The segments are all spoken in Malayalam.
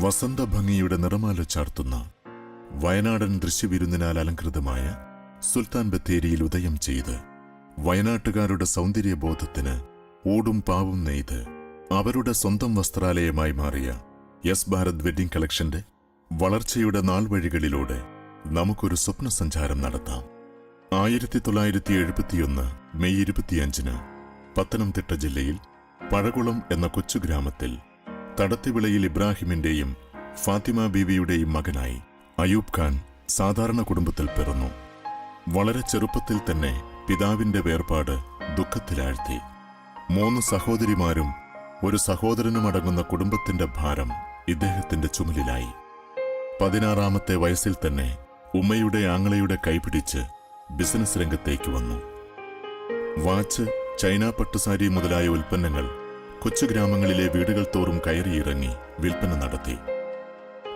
വസന്തഭംഗിയുടെ നിറമാല ചാർത്തുന്ന വയനാടൻ ദൃശ്യവിരുന്നിനാൽ അലങ്കൃതമായ സുൽത്താൻ ബത്തേരിയിൽ ഉദയം ചെയ്ത് വയനാട്ടുകാരുടെ സൗന്ദര്യബോധത്തിന് ഓടും പാവും നെയ്ത് അവരുടെ സ്വന്തം വസ്ത്രാലയമായി മാറിയ യെസ് ഭാരത് വെഡ്ഡിംഗ് കളക്ഷന്റെ വളർച്ചയുടെ നാൾവഴികളിലൂടെ നമുക്കൊരു സ്വപ്ന സഞ്ചാരം നടത്താം. ആയിരത്തി തൊള്ളായിരത്തി എഴുപത്തിയൊന്ന് മെയ് ഇരുപത്തിയഞ്ചിന് പത്തനംതിട്ട ജില്ലയിൽ പഴകുളം എന്ന കൊച്ചു ഗ്രാമത്തിൽ തടത്തിവിളയിൽ ഇബ്രാഹിമിന്റെയും ഫാത്തിമ ബീവിയുടെയും മകനായി അയൂബ് ഖാൻ സാധാരണ കുടുംബത്തിൽ പിറന്നു. വളരെ ചെറുപ്പത്തിൽ തന്നെ പിതാവിന്റെ വേർപാട് ദുഃഖത്തിലാഴ്ത്തി. മൂന്ന് സഹോദരിമാരും ഒരു സഹോദരനും അടങ്ങുന്ന കുടുംബത്തിന്റെ ഭാരം ഇദ്ദേഹത്തിന്റെ ചുമലിലായി. പതിനാറാമത്തെ വയസ്സിൽ തന്നെ ഉമ്മയുടെ ആങ്ങളയുടെ കൈപിടിച്ച് ബിസിനസ് രംഗത്തേക്ക് വന്നു. വാച്ച് ചൈന പട്ടുസാരി മുതലായ ഉൽപ്പന്നങ്ങൾ കൊച്ചു ഗ്രാമങ്ങളിലെ വീടുകൾ തോറും കയറിയിറങ്ങി വിൽപ്പന നടത്തി.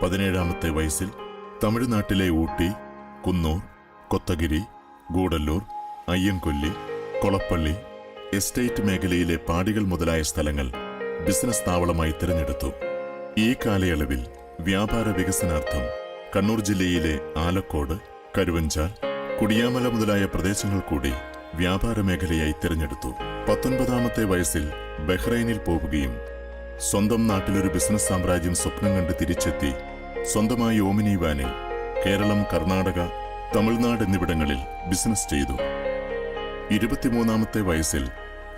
പതിനേഴാമത്തെ വയസ്സിൽ തമിഴ്നാട്ടിലെ ഊട്ടി കുന്നൂർ കൊത്തഗിരി ഗൂഡല്ലൂർ അയ്യൻകൊല്ലി കൊളപ്പള്ളി എസ്റ്റേറ്റ് മേഖലയിലെ പാടികൾ മുതലായ സ്ഥലങ്ങൾ ബിസിനസ് താവളമായി തിരഞ്ഞെടുത്തു. ഈ കാലയളവിൽ വ്യാപാര വികസനാർത്ഥം കണ്ണൂർ ജില്ലയിലെ ആലക്കോട് കരുവഞ്ചാൽ കുടിയാമല മുതലായ പ്രദേശങ്ങൾ കൂടി വ്യാപാര മേഖലയായി തിരഞ്ഞെടുത്തു. പത്തൊൻപതാമത്തെ വയസ്സിൽ ബഹ്റൈനിൽ പോവുകയും സ്വന്തം നാട്ടിലൊരു ബിസിനസ് സാമ്രാജ്യം സ്വപ്നം കണ്ട് തിരിച്ചെത്തി സ്വന്തമായി ഓമിനി വാനിൽ കേരളം കർണാടക തമിഴ്നാട് എന്നിവിടങ്ങളിൽ ബിസിനസ് ചെയ്തു. ഇരുപത്തിമൂന്നാമത്തെ വയസ്സിൽ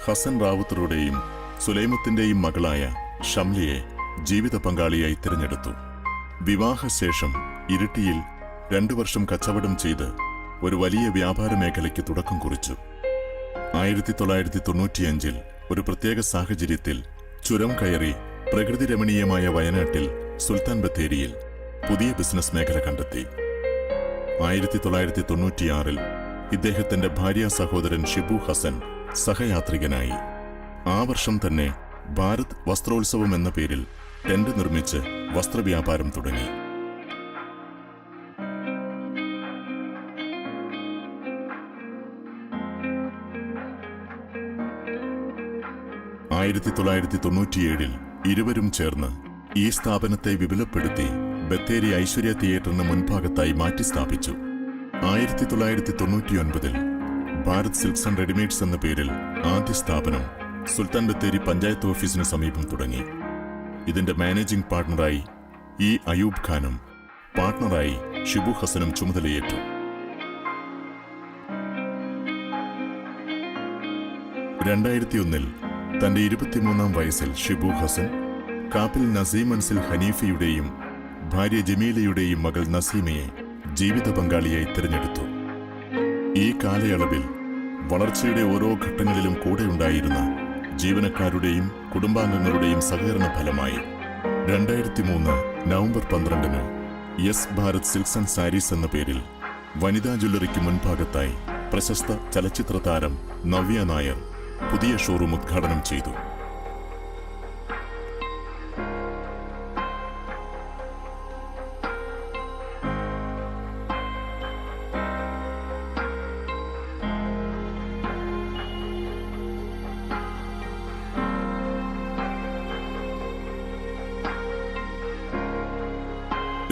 ഹസൻ റാവുത്തറുടെയും സുലൈമത്തിന്റെയും മകളായ ഷംലിയെ ജീവിത പങ്കാളിയായി തിരഞ്ഞെടുത്തു. വിവാഹശേഷം ഇരിട്ടിയിൽ രണ്ടു വർഷം കച്ചവടം ചെയ്ത് ഒരു വലിയ വ്യാപാര മേഖലയ്ക്ക് തുടക്കം കുറിച്ചു. ആയിരത്തി തൊള്ളായിരത്തി തൊണ്ണൂറ്റിയഞ്ചിൽ ഒരു പ്രത്യേക സാഹചര്യത്തിൽ ചുരം കയറി പ്രകൃതി രമണീയമായ വയനാട്ടിൽ സുൽത്താൻ ബത്തേരിയിൽ പുതിയ ബിസിനസ് മേഖല കണ്ടെത്തി. ആയിരത്തി തൊള്ളായിരത്തി തൊണ്ണൂറ്റിയാറിൽ ഇദ്ദേഹത്തിന്റെ ഭാര്യ സഹോദരൻ ഷിബു ഹസൻ സഹയാത്രികനായി. ആ വർഷം തന്നെ ഭാരത് വസ്ത്രോത്സവം എന്ന പേരിൽ ടെന്റ് നിർമ്മിച്ച് വസ്ത്രവ്യാപാരം തുടങ്ങി. ആയിരത്തി തൊള്ളായിരത്തി തൊണ്ണൂറ്റിയേഴിൽ ഇരുവരും ചേർന്ന് ഈ സ്ഥാപനത്തെ വിപുലപ്പെടുത്തി ബത്തേരി ഐശ്വര്യ തിയേറ്ററിന് മുൻഭാഗത്തായി മാറ്റി സ്ഥാപിച്ചു ആയിരത്തി തൊള്ളായിരത്തി തൊണ്ണൂറ്റിയൊൻപതിൽ ഭാരത് സിൽക്സ് ആൻഡ് റെഡിമെയ്ഡ്സ് എന്ന പേരിൽ ആദ്യ സ്ഥാപനം സുൽത്താൻ ബത്തേരി പഞ്ചായത്ത് ഓഫീസിന് സമീപം തുടങ്ങി. ഇതിന്റെ മാനേജിംഗ് പാർട്ണറായി ഇ അയൂബ് ഖാനും പാർട്ണറായി ഷിബു ഹസനും ചുമതലയേറ്റു. രണ്ടായിരത്തിയൊന്നിൽ തന്റെ ഇരുപത്തിമൂന്നാം വയസ്സിൽ ഷിബു ഹസൻ കാപ്പിൽ നസീം അൻസിൽ ഹനീഫയുടെയും ഭാര്യ ജമീലയുടെയും മകൾ നസീമയെ ജീവിത പങ്കാളിയായി തിരഞ്ഞെടുത്തു. ഈ കാലയളവിൽ വളർച്ചയുടെ ഓരോ ഘട്ടങ്ങളിലും കൂടെയുണ്ടായിരുന്ന ജീവനക്കാരുടെയും കുടുംബാംഗങ്ങളുടെയും സഹകരണ ഫലമായി രണ്ടായിരത്തി മൂന്ന് നവംബർ പന്ത്രണ്ടിന് yes Bharat silks and sarees എന്ന പേരിൽ വനിതാ ജ്വല്ലറിക്ക് മുൻഭാഗത്തായി പ്രശസ്ത ചലച്ചിത്ര താരം നവ്യ നായർ പുതിയ ഷോറൂം ഉദ്ഘാടനം ചെയ്തു.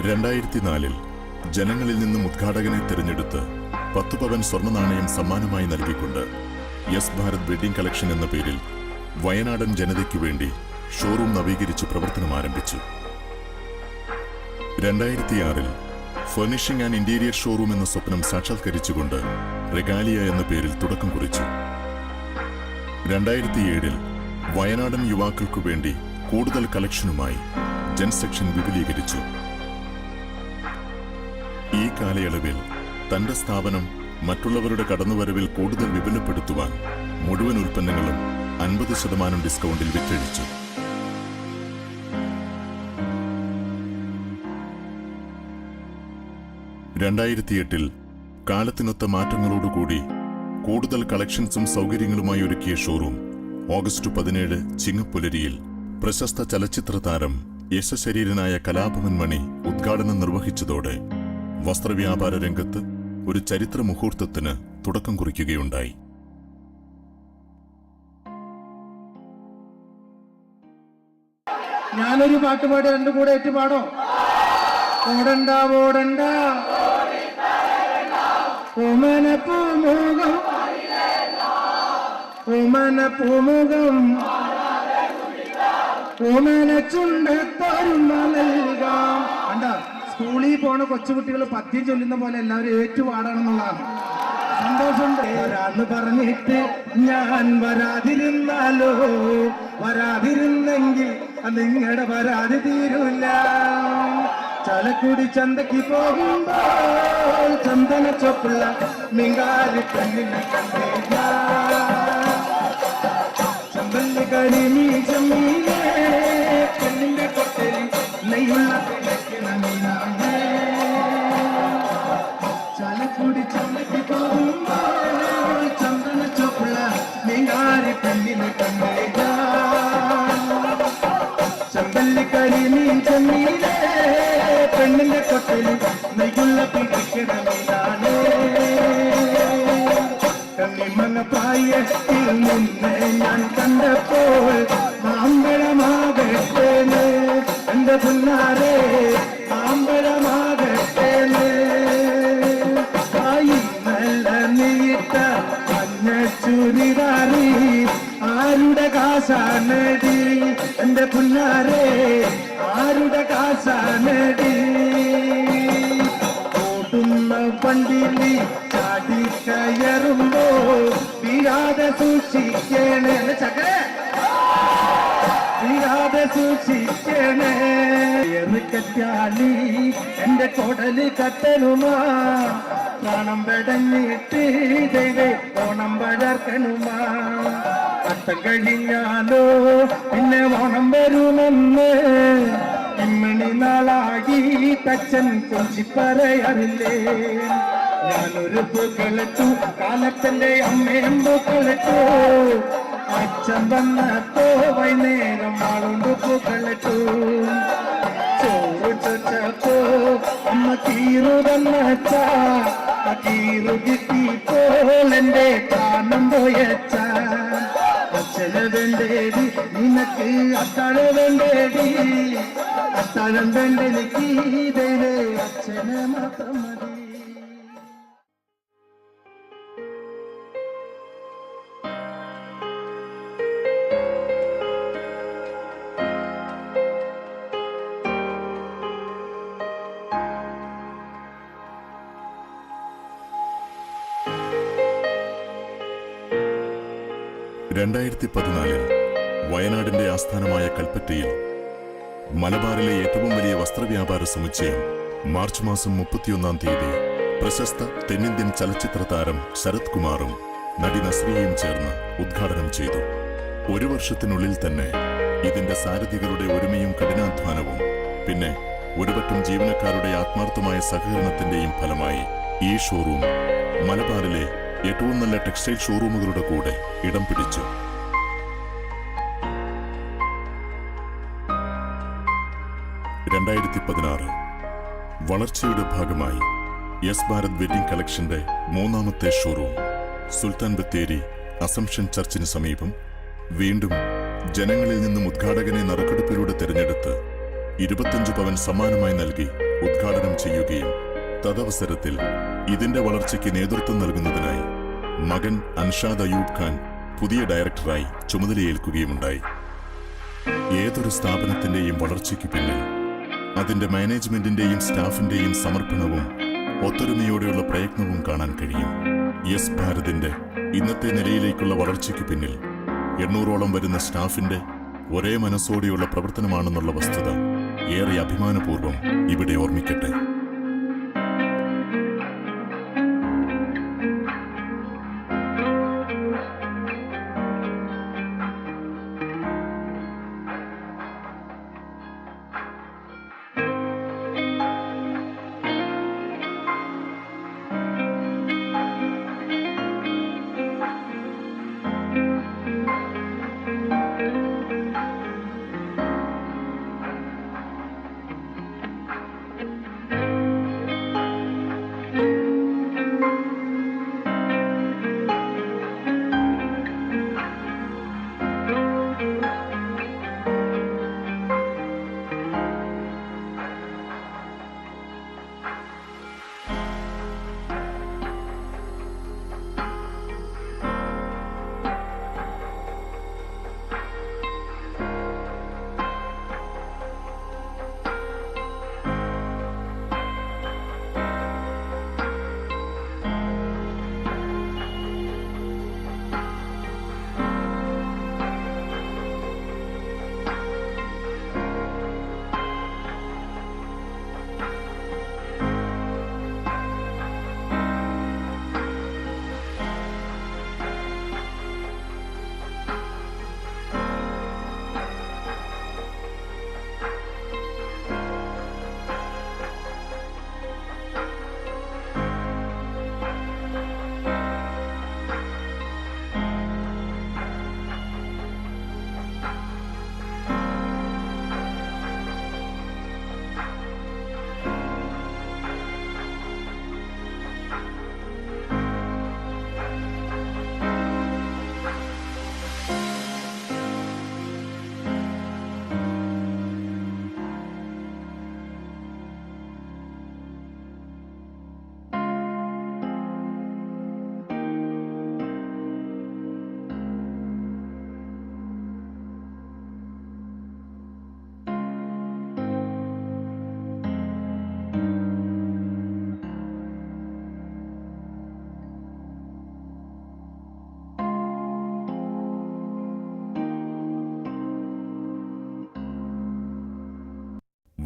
രണ്ടായിരത്തി നാലിൽ ജനങ്ങളിൽ നിന്നും ഉദ്ഘാടകനെ തിരഞ്ഞെടുത്ത് പത്തു പവൻ സ്വർണ നാണയം സമ്മാനമായി നൽകിക്കൊണ്ട് യെസ് ഭാരത് വെഡിംഗ് കളക്ഷൻ എന്ന പേരിൽ വയനാടൻ ജനതയ്ക്ക് വേണ്ടി ഷോറൂം നവീകരിച്ച് പ്രവർത്തനം ആരംഭിച്ചു. രണ്ടായിരത്തിയാറിൽ ഫർണിഷിംഗ് ആൻഡ് ഇന്റീരിയർ ഷോറൂം എന്ന സ്വപ്നം സാക്ഷാത്കരിച്ചുകൊണ്ട് റെഗാലിയ എന്ന പേരിൽ തുടക്കം കുറിച്ചു. രണ്ടായിരത്തിയേഴിൽ വയനാടൻ യുവാക്കൾക്കു വേണ്ടി കൂടുതൽ കളക്ഷനുമായി ജൻസെക്ഷൻ വിപുലീകരിച്ചു. ഈ കാലയളവിൽ തന്റെ സ്ഥാപനം മറ്റുള്ളവരുടെ കടന്നുവരവിൽ കൂടുതൽ വിപുലപ്പെടുത്തുവാൻ മുഴുവൻ ഉൽപ്പന്നങ്ങളും അൻപത് ശതമാനം ഡിസ്കൗണ്ടിൽ വിറ്റഴിച്ചു. രണ്ടായിരത്തിയെട്ടിൽ കാലത്തിനൊത്ത മാറ്റങ്ങളോടുകൂടി കൂടുതൽ കളക്ഷൻസും സൗകര്യങ്ങളുമായി ഒരുക്കിയ ഷോറൂം ഓഗസ്റ്റ് പതിനേഴ് ചിങ്ങപ്പുലരിയിൽ പ്രശസ്ത ചലച്ചിത്ര താരം യശശരീരനായ കലാഭവൻ മണി ഉദ്ഘാടനം നിർവഹിച്ചതോടെ വസ്ത്രവ്യാപാര രംഗത്ത് ഒരു ചരിത്ര മുഹൂർത്തത്തിന് തുടക്കം കുറിക്കുകയുണ്ടായി. ഞാനൊരു പാട്ട് പാടി രണ്ടു കൂടെ ഏറ്റു പാടോ ഓടണ്ട ഓടണ്ട. ഓമന പൂമുഖം. ഓമന പൂമുഖം. ഓമന ചുണ്ടത്തരുമ നൽകാം. കണ്ട? സ്കൂളിൽ പോണ കൊച്ചുകുട്ടികൾ പദ്യം ചൊല്ലുന്ന പോലെ എല്ലാവരും ഏറ്റുപാടണമെന്നുള്ളതാണ്. സന്തോഷമുണ്ട്. വരാന്ന് പറഞ്ഞിട്ട് ഞാൻ വരാതിരുന്നാലോ? വരാതിരുന്നെങ്കിൽ നിങ്ങളുടെ വരാതി തീരൂല ചലക്കുടി ചന്തയ്ക്ക് പോകുമ്പോൾ ചന്ദന ചൊപ്പുള്ള മിങ്കാരി പെണ്ണിനെ കണ്ടില്ല. ചമ്പല്ലി കരിമീ ചമ്മീനെ പെണ്ണിന്റെ കൊട്ടലി നെയ്യുള്ള പെണ്ണിന്റെ കൊട്ടലി നെയ്യുള്ള പിടിക്കണ മീനാണ് കണ്ണിമങ്ങ പ്രായത്തിൽ നിന്നെ ഞാൻ കണ്ടപ്പോൾ മാമ്പഴമാകട്ടേന്ന് എന്റെ പുന്നാരെ ചുരിദാറി ആരുടെ കാശാനടി എന്റെ പുല്ലാരെ ആരുടെ കാശാനടി ഓടുന്ന പണ്ടിലി ചാടി കയറുമ്പോ വീരാതെ സൂക്ഷിക്കണേ ചക്കരേ? വീഴാതെ സൂക്ഷിക്കണേ. എറുക്കറ്റാലി എന്റെ കൊടൽ കത്തനുമാ പ്രാണം പെടഞ്ഞിട്ട് ദൈവേ ഓണം പഴർക്കനുമാ അത്തം കഴിഞ്ഞാലോ പിന്നെ ഓണം വരുമെന്ന്. ഇമ്മണി നാളാകി തച്ചൻ കൊഞ്ചി പറയറില്ലേ ഞാനൊരു പൂക്കളെത്തു കാലത്തിന്റെ അമ്മയും പൂക്കളിട്ടു. അച്ഛൻ വന്നപ്പോ വൈകുന്നേരം ആളുണ്ട് പൂക്കളിട്ടു. ചോറ് ചൊച്ചപ്പോ അമ്മ കീറു തന്നച്ച കീറു കിട്ടിയപ്പോൾ എന്റെ പ്രാണം പോയച്ച. അച്ഛന് വേണ്ടേടി നിനക്ക് അത്താഴം വേണ്ടേടി അത്താഴം വേണ്ടെനിക്ക് ദൈവേ അച്ഛനെ മാത്രം രണ്ടായിരത്തി പതിനാലിൽ വയനാടിന്റെ ആസ്ഥാനമായ കൽപ്പറ്റയിൽ മലബാറിലെ ഏറ്റവും വലിയ വസ്ത്രവ്യാപാര സമുച്ചയം മാർച്ച് മാസം മുപ്പത്തിയൊന്നാം തീയതി പ്രശസ്ത തെന്നിന്ത്യൻ ചലച്ചിത്ര താരം ശരത് കുമാറും നടി നസ്രിയയും ചേർന്ന് ഉദ്ഘാടനം ചെയ്തു. ഒരു വർഷത്തിനുള്ളിൽ തന്നെ ഇതിന്റെ സാരഥികളുടെ ഒരുമയും കഠിനാധ്വാനവും പിന്നെ ഒരുപറ്റം ജീവനക്കാരുടെ ആത്മാർത്ഥമായ സഹകരണത്തിന്റെയും ഫലമായി ഈ ഷോറൂം മലബാറിലെ ഏറ്റവും നല്ല ടെക്സ്റ്റൈൽ ഷോറൂമുകളുടെ കൂടെ ഇടം പിടിച്ചു. രണ്ടായിരത്തി പതിനാറ് വളർച്ചയുടെ ഭാഗമായി യെസ് ഭാരത് വെഡിംഗ് കളക്ഷന്റെ മൂന്നാമത്തെ ഷോറൂം സുൽത്താൻ ബത്തേരി അസംഷൻ ചർച്ചിന് സമീപം വീണ്ടും ജനങ്ങളിൽ നിന്നും ഉദ്ഘാടകനെ നറുക്കെടുപ്പിലൂടെ തിരഞ്ഞെടുത്ത് ഇരുപത്തഞ്ച് പവൻ സമ്മാനമായി നൽകി ഉദ്ഘാടനം ചെയ്യുകയും തദവസരത്തിൽ ഇതിന്റെ വളർച്ചയ്ക്ക് നേതൃത്വം നൽകുന്നതിനായി മകൻ അൻഷാദ് അയൂബ് ഖാൻ പുതിയ ഡയറക്ടറായി ചുമതലയേൽക്കുകയുമുണ്ടായി. ഏതൊരു സ്ഥാപനത്തിന്റെയും വളർച്ചയ്ക്ക് പിന്നിൽ അതിന്റെ മാനേജ്മെന്റിന്റെയും സ്റ്റാഫിന്റെയും സമർപ്പണവും ഒത്തൊരുമയോടെയുള്ള പ്രയത്നവും കാണാൻ കഴിയും. യെസ് ഭാരതിന്റെ ഇന്നത്തെ നിലയിലേക്കുള്ള വളർച്ചയ്ക്ക് പിന്നിൽ എണ്ണൂറോളം വരുന്ന സ്റ്റാഫിന്റെ ഒരേ മനസ്സോടെയുള്ള പ്രവർത്തനമാണെന്നുള്ള വസ്തുത ഏറെ അഭിമാനപൂർവം ഇവിടെ ഓർമ്മിക്കട്ടെ.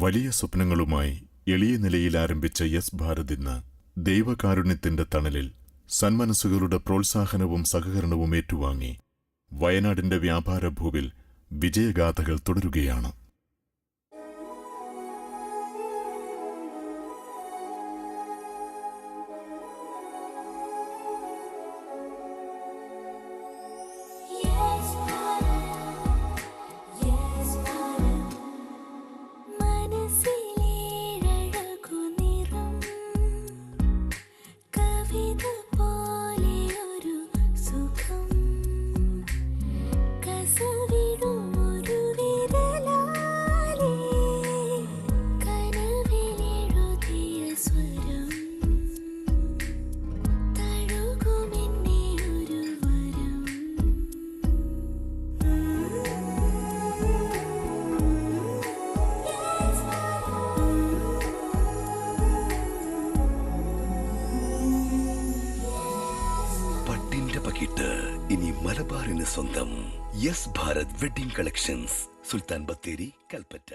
വലിയ സ്വപ്നങ്ങളുമായി എളിയ നിലയിൽ ആരംഭിച്ച യെസ് ഭാരത് ഇന്ന് ദൈവകാരുണ്യത്തിന്റെ തണലിൽ സന്മനസ്സുകളുടെ പ്രോത്സാഹനവും സഹകരണവും ഏറ്റുവാങ്ങി. വയനാടിന്റെ വ്യാപാര ഭൂവിൽ വിജയഗാഥകൾ തുടരുകയാണ്. Yes Bharat wedding collections Sultan Bathery Kalpetta